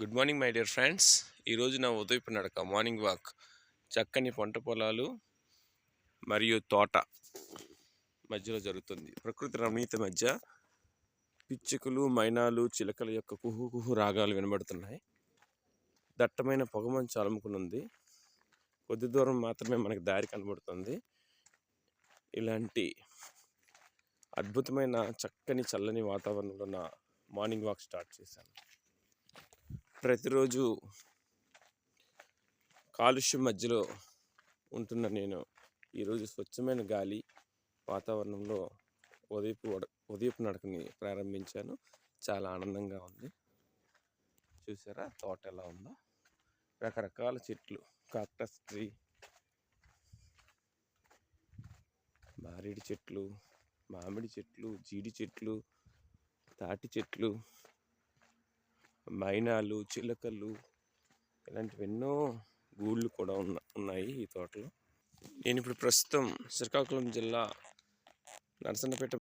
Good morning my dear friends. ఈరోజు నా ఉదయపు నడక మార్నింగ్ వాక్. చక్కని పంట పొలాలు మరియు తోట మధ్యలో జరుగుతుంది. ప్రకృతి రమణీయత మధ్య పిచ్చుకలు మైనాలు చిలకల యొక్క కుహు కుహు రాగాలు వినబడుతున్నాయి. దట్టమైన పొగమంచు అలముకునుంది. కొద్ది దూరం మాత్రమే మనకు దారి కనబడుతుంది. ఇలాంటి అద్భుతమైన చక్కని చల్లని వాతావరణంలో నా మార్నింగ్ వాక్ స్టార్ట్ చేశాను. ప్రతిరోజు కాలుష్యం మధ్యలో ఉంటున్న నేను ఈరోజు స్వచ్ఛమైన గాలి వాతావరణంలో ఉదయపు ఉదయపు నడకని ప్రారంభించాను. చాలా ఆనందంగా ఉంది. చూసారా? తోట ఎలా ఉందో? రకరకాల చెట్లు కాక్టస్ ట్రీ మారేడు చెట్లు మామిడి చెట్లు జీడి చెట్లు తాటి చెట్లు మైనాలు చిలకలు ఇలాంటివి ఎన్నో గూళ్ళు కూడా ఉన్న ఉన్నాయి ఈ తోటలో. నేను ఇప్పుడు ప్రస్తుతం శ్రీకాకుళం జిల్లా నరసన్నపేట